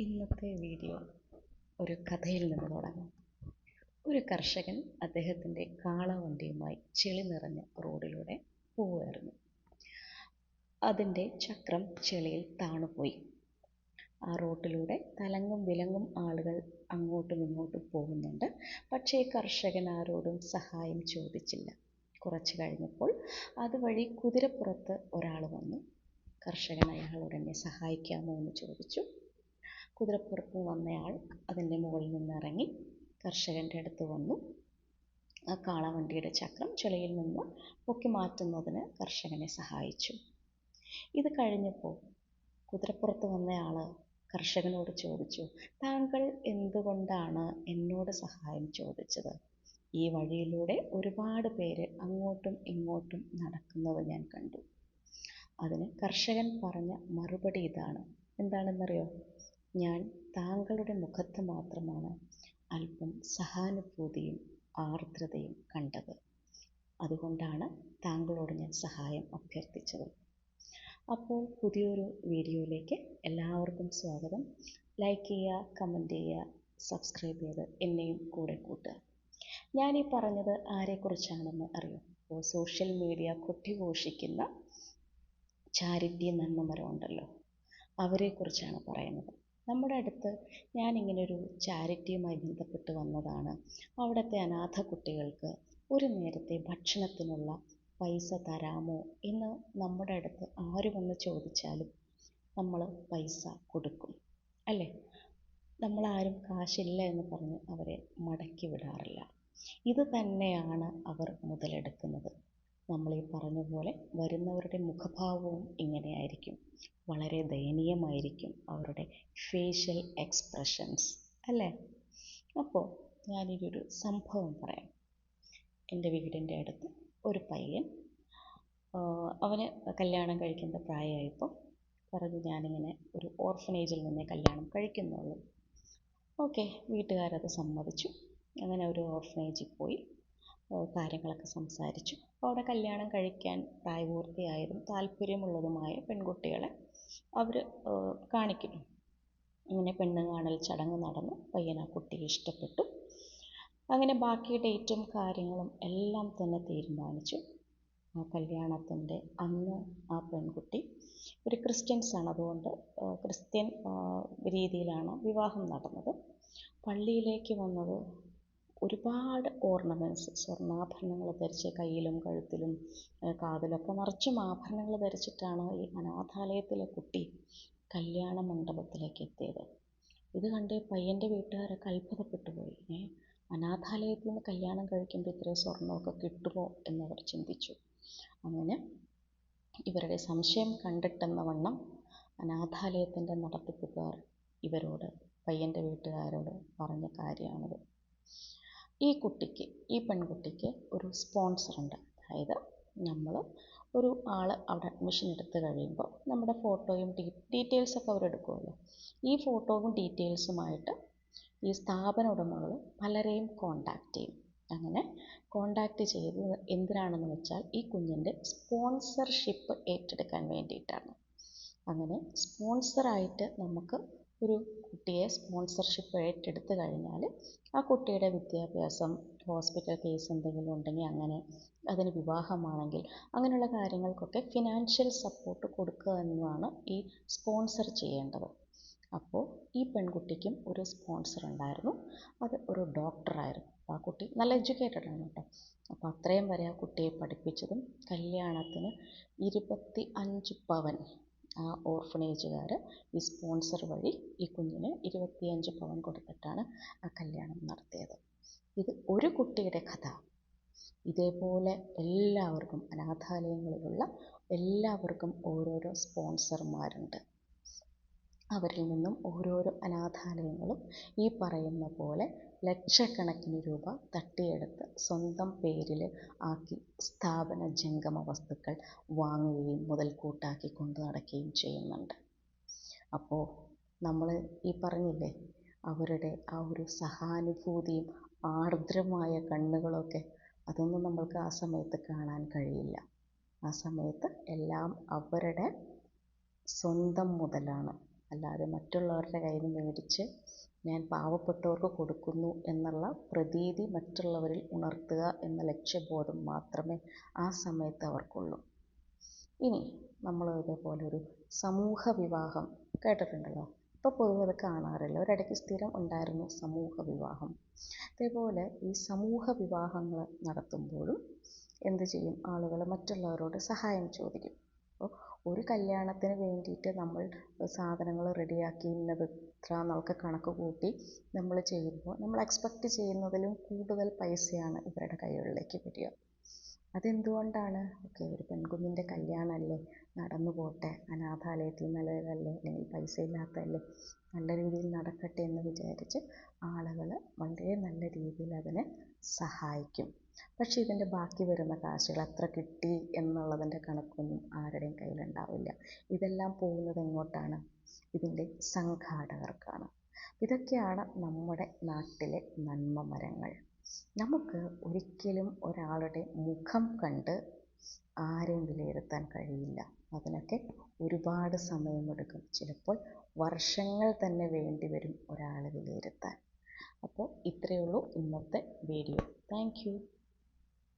ഇന്നത്തെ വീഡിയോ ഒരു കഥയിൽ നിന്ന് തുടങ്ങാം. ഒരു കർഷകൻ അദ്ദേഹത്തിന്റെ കാളവണ്ടിയുമായി ചെളി നിറഞ്ഞ റോഡിലൂടെ പോവുകയായിരുന്നു. അതിന്റെ ചക്രം ചെളിയിൽ താണുപോയി. ആ റോട്ടിലൂടെ തലങ്ങും വിലങ്ങും ആളുകൾ അങ്ങോട്ടും ഇങ്ങോട്ടും പോകുന്നുണ്ട്. പക്ഷേ കർഷകൻ ആരോടും സഹായം ചോദിച്ചില്ല. കുറച്ച് കഴിഞ്ഞപ്പോൾ അതുവഴി കുതിരപ്പുറത്ത് ഒരാൾ വന്നു. കർഷകൻ അയാളോട് എന്നെ സഹായിക്കാമോ എന്ന് ചോദിച്ചു. കുതിരപ്പുറത്ത് വന്നയാൾ അതിന്റെ മുകളിൽ നിന്ന് ഇറങ്ങി കർഷകന്റെ അടുത്ത് വന്നു. ആ കാളവണ്ടിയുടെ ചക്രം ചെളിയിൽ നിന്ന് പൊക്കി മാറ്റുന്നതിന് കർഷകനെ സഹായിച്ചു. ഇത് കഴിഞ്ഞപ്പോൾ കുതിരപ്പുറത്ത് വന്നയാൾ കർഷകനോട് ചോദിച്ചു താങ്കൾ എന്തുകൊണ്ടാണ് എന്നോട് സഹായം ചോദിച്ചത്? ഈ വഴിയിലൂടെ ഒരുപാട് പേര് അങ്ങോട്ടും ഇങ്ങോട്ടും നടക്കുന്നത് ഞാൻ കണ്ടു. അതിന് കർഷകൻ പറഞ്ഞ മറുപടി ഇതാണ്. എന്താണെന്നറിയോ? ഞാൻ താങ്കളുടെ മുഖത്ത് മാത്രമാണ് അല്പം സഹാനുഭൂതിയും ആർദ്രതയും കണ്ടത്. അതുകൊണ്ടാണ് താങ്കളോട് ഞാൻ സഹായം അഭ്യർത്ഥിച്ചത്. അപ്പോൾ പുതിയൊരു വീഡിയോയിലേക്ക് എല്ലാവർക്കും സ്വാഗതം. ലൈക്ക് ചെയ്യുക കമന്റ് ചെയ്യുക സബ്സ്ക്രൈബ് ചെയ്ത് എന്നെയും കൂടെ കൂട്ടുക. ഞാൻ ഈ പറഞ്ഞത് ആരെക്കുറിച്ചാണെന്ന് അറിയാം? ഇപ്പോൾ സോഷ്യൽ മീഡിയ കൊട്ടിഘോഷിക്കുന്ന ചാരിറ്റി നന്മമരം ഉണ്ടല്ലോ. അവരെക്കുറിച്ചാണ് പറയുന്നത്. നമ്മുടെ അടുത്ത് ഞാനിങ്ങനെ ഒരു ചാരിറ്റിയുമായി ബന്ധപ്പെട്ട് വന്നതാണ്. അവിടുത്തെ അനാഥ കുട്ടികൾക്ക് ഒരു നേരത്തെ ഭക്ഷണത്തിനുള്ള പൈസ തരാമോ എന്ന് നമ്മുടെ അടുത്ത് ആര് വന്ന് ചോദിച്ചാലും നമ്മൾ പൈസ കൊടുക്കും അല്ലേ? നമ്മളാരും കാശില്ല എന്ന് പറഞ്ഞ് അവരെ മടക്കി വിടാറില്ല. ഇത് തന്നെയാണ് അവർ മുതലെടുക്കുന്നത്. പറഞ്ഞ പോലെ വരുന്നവരുടെ മുഖഭാവവും ഇങ്ങനെയായിരിക്കും. വളരെ ദയനീയമായിരിക്കും അവരുടെ ഫേഷ്യൽ എക്സ്പ്രഷൻസ് അല്ലേ? അപ്പോൾ ഞാനിതൊരു സംഭവം പറയാം. എന്റെ വീടിന്റെ അടുത്ത് ഒരു പയ്യൻ അവന് കല്യാണം കഴിക്കേണ്ട പ്രായമായപ്പോൾ പറഞ്ഞു ഞാനിങ്ങനെ ഒരു ഓർഫനേജിൽ നിന്നേ കല്യാണം കഴിക്കുന്നുള്ളൂ. ഓക്കെ വീട്ടുകാരത് സമ്മതിച്ചു. അങ്ങനെ ഒരു ഓർഫനേജിൽ പോയി. കാര്യങ്ങളൊക്കെ സംസാരിച്ചു. അവിടെ കല്യാണം കഴിക്കാൻ പ്രായപൂർത്തിയായതും താല്പര്യമുള്ളതുമായ പെൺകുട്ടികളെ അവർ കാണിക്കും അങ്ങനെ പെണ്ണ് കാണൽ ചടങ്ങ് നടന്നു. പയ്യൻ ആ കുട്ടിയെ ഇഷ്ടപ്പെട്ടു. അങ്ങനെ ബാക്കി ഡേറ്റും കാര്യങ്ങളും എല്ലാം തന്നെ തീരുമാനിച്ചു. ആ കല്യാണത്തിന്റെ അന്ന് ആ പെൺകുട്ടി ഒരു ക്രിസ്ത്യൻസ് ആണ് അതുകൊണ്ട് ക്രിസ്ത്യൻ രീതിയിലാണ് വിവാഹം നടന്നത്. പള്ളിയിലേക്ക് വന്നത് ഒരുപാട് ഓർണമെന്റ്സ് സ്വർണാഭരണങ്ങൾ ധരിച്ച് കയ്യിലും കഴുത്തിലും കാതിലൊക്കെ നിറച്ചും ആഭരണങ്ങൾ ധരിച്ചിട്ടാണ് ഈ അനാഥാലയത്തിലെ കുട്ടി കല്യാണ മണ്ഡപത്തിലേക്ക് എത്തിയത്. ഇത് കണ്ട് പയ്യന്റെ വീട്ടുകാരൊക്കെ അത്ഭുതപ്പെട്ടു പോയി. ഏ അനാഥാലയത്തിൽ നിന്ന് കല്യാണം കഴിക്കുമ്പോൾ ഇത്രയും സ്വർണമൊക്കെ കിട്ടുമോ എന്നവർ ചിന്തിച്ചു. അങ്ങനെ ഇവരുടെ സംശയം കണ്ടിട്ടെന്ന വണ്ണം അനാഥാലയത്തിന്റെ നടത്തിപ്പുകാർ ഇവരോട് പയ്യന്റെ വീട്ടുകാരോട് പറഞ്ഞ കാര്യമാണിത്. ഈ കുട്ടിക്ക് ഈ പെൺകുട്ടിക്ക് ഒരു സ്പോൺസറുണ്ട് അതായത് നമ്മൾ ഒരു ആൾ അവിടെ അഡ്മിഷൻ എടുത്ത് കഴിയുമ്പോൾ നമ്മുടെ ഫോട്ടോയും ഡീറ്റെയിൽസൊക്കെ അവരെടുക്കുമല്ലോ ഈ ഫോട്ടോയും ഡീറ്റെയിൽസുമായിട്ട് ഈ സ്ഥാപന ഉടമകൾ പലരെയും കോണ്ടാക്റ്റ് ചെയ്യും. അങ്ങനെ കോണ്ടാക്റ്റ് ചെയ്തത് എന്തിനാണെന്ന് വെച്ചാൽ ഈ കുഞ്ഞിന്റെ സ്പോൺസർഷിപ്പ് ഏറ്റെടുക്കാൻ വേണ്ടിയിട്ടാണ്. അങ്ങനെ സ്പോൺസറായിട്ട് നമുക്ക് ഒരു കുട്ടിയെ സ്പോൺസർഷിപ്പ് ഏറ്റെടുത്ത് കഴിഞ്ഞാൽ ആ കുട്ടിയുടെ വിദ്യാഭ്യാസം ഹോസ്പിറ്റൽ കേസ് എന്തെങ്കിലും ഉണ്ടെങ്കിൽ അങ്ങനെ അതിന് വിവാഹമാണെങ്കിൽ അങ്ങനെയുള്ള കാര്യങ്ങൾക്കൊക്കെ ഫിനാൻഷ്യൽ സപ്പോർട്ട് കൊടുക്കുക എന്നതാണ് ഈ സ്പോൺസർ ചെയ്യേണ്ടത്. അപ്പോൾ ഈ പെൺകുട്ടിക്കും ഒരു സ്പോൺസർ ഉണ്ടായിരുന്നു. അത് ഒരു ഡോക്ടറായിരുന്നു ആ കുട്ടി നല്ല എഡ്യൂക്കേറ്റഡ് ആണ് കേട്ടോ. അപ്പോൾ അത്രയും വരെ ആ കുട്ടിയെ പഠിപ്പിച്ചതും കല്യാണത്തിന് ഇരുപത്തി അഞ്ച് പവൻ ആ ഓർഫണേജുകാർ ഈ സ്പോൺസർ വഴി ഈ കുഞ്ഞിന് ഇരുപത്തിയഞ്ച് പവൻ കൊടുത്തിട്ടാണ് ആ കല്യാണം നടത്തിയത്. ഇത് ഒരു കുട്ടിയുടെ കഥ. ഇതേപോലെ എല്ലാവർക്കും അനാഥാലയങ്ങളിലുള്ള എല്ലാവർക്കും ഓരോരോ സ്പോൺസർമാരുണ്ട്. അവരിൽ നിന്നും ഓരോരോ അനാഥാലയങ്ങളും ഈ പറയുന്ന പോലെ ലക്ഷക്കണക്കിന് രൂപ തട്ടിയെടുത്ത് സ്വന്തം പേരിൽ ആക്കി സ്ഥാപന ജംഗമ വസ്തുക്കൾ വാങ്ങുകയും മുതൽക്കൂട്ടാക്കി കൊണ്ടു നടക്കുകയും ചെയ്യുന്നുണ്ട്. അപ്പോൾ നമ്മൾ ഈ പറഞ്ഞില്ലേ അവരുടെ ആ ഒരു സഹാനുഭൂതിയും ആർദ്രമായ കണ്ണുകളൊക്കെ അതൊന്നും നമ്മൾക്ക് ആ സമയത്ത് കാണാൻ കഴിയില്ല. ആ സമയത്ത് എല്ലാം അവരുടെ സ്വന്തം മുതലാണ്. അല്ലാതെ മറ്റുള്ളവരുടെ കയ്യിൽ നിന്ന് മേടിച്ച് ഞാൻ പാവപ്പെട്ടവർക്ക് കൊടുക്കുന്നു എന്നുള്ള പ്രതീതി മറ്റുള്ളവരിൽ ഉണർത്തുക എന്ന ലക്ഷ്യബോധം മാത്രമേ ആ സമയത്ത് അവർക്കുള്ളൂ. ഇനി നമ്മൾ ഇതേപോലെ ഒരു സമൂഹ വിവാഹം കേട്ടിട്ടുണ്ടല്ലോ. ഇപ്പോൾ പൊതുവെ അത് കാണാറില്ല. ഒരിടയ്ക്ക് സ്ഥിരം ഉണ്ടായിരുന്നു സമൂഹ വിവാഹം. അതേപോലെ ഈ സമൂഹ വിവാഹങ്ങൾ നടത്തുമ്പോഴും എന്ത് ചെയ്യും? ആളുകൾ മറ്റുള്ളവരോട് സഹായം ചോദിക്കും. അപ്പോൾ ഒരു കല്യാണത്തിന് വേണ്ടിയിട്ട് നമ്മൾ സാധനങ്ങൾ റെഡിയാക്കി ഇന്നത് ഇത്ര എന്നൊക്കെ കണക്ക് കൂട്ടി നമ്മൾ ചെയ്യുമ്പോൾ നമ്മൾ എക്സ്പെക്റ്റ് ചെയ്യുന്നതിലും കൂടുതൽ പൈസയാണ് ഇവരുടെ കൈകളിലേക്ക് വരിക. അതെന്തുകൊണ്ടാണ്? ഓക്കെ ഒരു പെൺകുഞ്ഞിന്റെ കല്യാണമല്ലേ? നടന്നു പോട്ടെ. അനാഥാലയത്തിൽ നല്ലതല്ലേ? അല്ലെങ്കിൽ പൈസ ഇല്ലാത്തതല്ലേ? നല്ല രീതിയിൽ നടക്കട്ടെ എന്ന് വിചാരിച്ച് ആളുകൾ വളരെ നല്ല രീതിയിൽ അതിനെ സഹായിക്കും. പക്ഷേ ഇതിന്റെ ബാക്കി വരുന്ന കാശുകൾ എത്ര കിട്ടി എന്നുള്ളതിന്റെ കണക്കൊന്നും ആരുടെയും കയ്യിലുണ്ടാവില്ല. ഇതെല്ലാം പോകുന്നത് എങ്ങോട്ടാണ്? ഇതിന്റെ സംഘാടകർക്കാണ്. ഇതൊക്കെയാണ് നമ്മുടെ നാട്ടിലെ നന്മ മരങ്ങൾ നമുക്ക് ഒരിക്കലും ഒരാളുടെ മുഖം കണ്ട് ആരെയും വിലയിരുത്താൻ കഴിയില്ല. അതിനൊക്കെ ഒരുപാട് സമയമെടുക്കും. ചിലപ്പോൾ വർഷങ്ങൾ തന്നെ വേണ്ടി വരും ഒരാളെ വിലയിരുത്താൻ. അപ്പോൾ ഇത്രയേ ഉള്ളൂ ഇന്നത്തെ വീഡിയോ. താങ്ക്